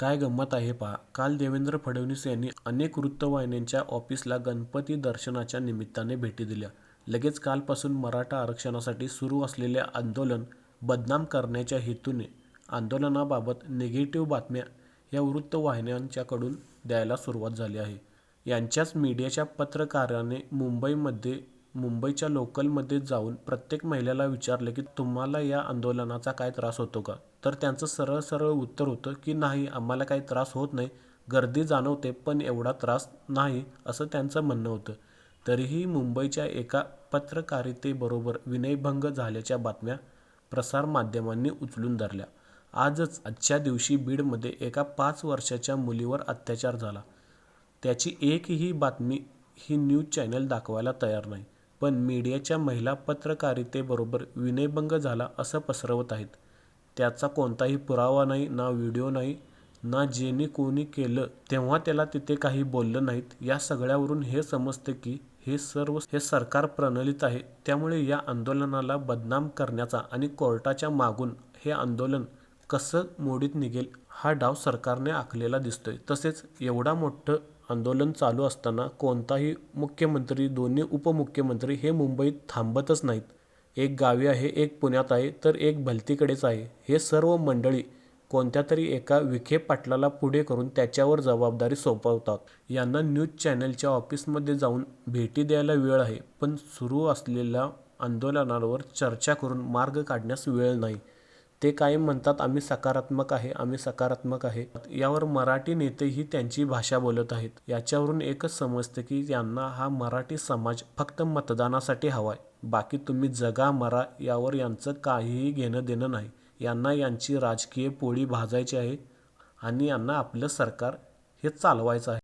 काय गंमत आहे पहा. काल देवेंद्र फडणवीस यांनी अनेक वृत्तवाहिन्यांच्या ऑफिसला गणपती दर्शनाच्या निमित्ताने भेटी दिल्या. लगेच कालपासून मराठा आरक्षणासाठी सुरू असलेले आंदोलन बदनाम करण्याच्या हेतूने आंदोलनाबाबत निगेटिव्ह बातम्या या वृत्तवाहिन्यांच्याकडून द्यायला सुरुवात झाली आहे. यांच्याच मीडियाच्या पत्रकाराने मुंबईमध्ये मुंबईच्या लोकलमध्ये जाऊन प्रत्येक महिलेला विचारले की तुम्हाला या आंदोलनाचा काय त्रास होतो का? तर त्यांचं सरळ सरळ उत्तर होतं की नाही आम्हाला काही त्रास होत नाही. गर्दी जाणवते पण एवढा त्रास नाही असं त्यांचं म्हणणं होतं. तरीही मुंबईच्या एका पत्रकारितेबरोबर विनयभंग झाल्याच्या बातम्या प्रसारमाध्यमांनी उचलून धरल्या. आजच आजच्या दिवशी बीडमध्ये एका पाच वर्षाच्या मुलीवर अत्याचार झाला. त्याची एकही बातमी ही न्यूज चॅनल दाखवायला तयार नाही. पण मीडियाच्या महिला पत्रकारितेबरोबर विनयभंग झाला असं पसरवत आहेत. त्याचा कोणताही पुरावा नाही ना व्हिडिओ नाही ना जेने कोणी केलं तेव्हा त्याला तिथे काही बोललं नाहीत. या सगळ्यावरून हे समजतं की हे सर्व हे सरकार प्रणालीत आहे. त्यामुळे या आंदोलनाला बदनाम करण्याचा आणि कोर्टाच्या मागून हे आंदोलन कसं मोडीत निघेल हा डाव सरकारने आखलेला दिसतोय. तसेच एवढा मोठं आंदोलन चालू असताना कोणताही मुख्यमंत्री दोन्ही उपमुख्यमंत्री हे मुंबईत थांबतच नाहीत. एक गावी आहे एक पुण्यात आहे तर एक भलतीकडेच आहे. हे सर्व मंडळी कोणत्या तरी एका विखे पाटलाला पुढे करून त्याच्यावर जबाबदारी सोपवतात. यांना न्यूज चॅनलच्या ऑफिसमध्ये जाऊन भेटी द्यायला वेळ आहे पण सुरू असलेल्या आंदोलनावर चर्चा करून मार्ग काढण्यास वेळ नाही. ते कायम म्हणतात आम्ही सकारात्मक आहे आम्ही सकारात्मक आहे. यावर मराठी नेतेही त्यांची भाषा बोलत आहेत. याच्यावरून एकच समजतं की यांना हा मराठी समाज फक्त मतदानासाठी हवाय. बाकी तुम्ही जगा मरा यावर यांचं काहीही घेणं देणं नाही. यांना यांची राजकीय पोळी भाजायची आहे आणि यांना आपलं सरकार हे चालवायचं आहे.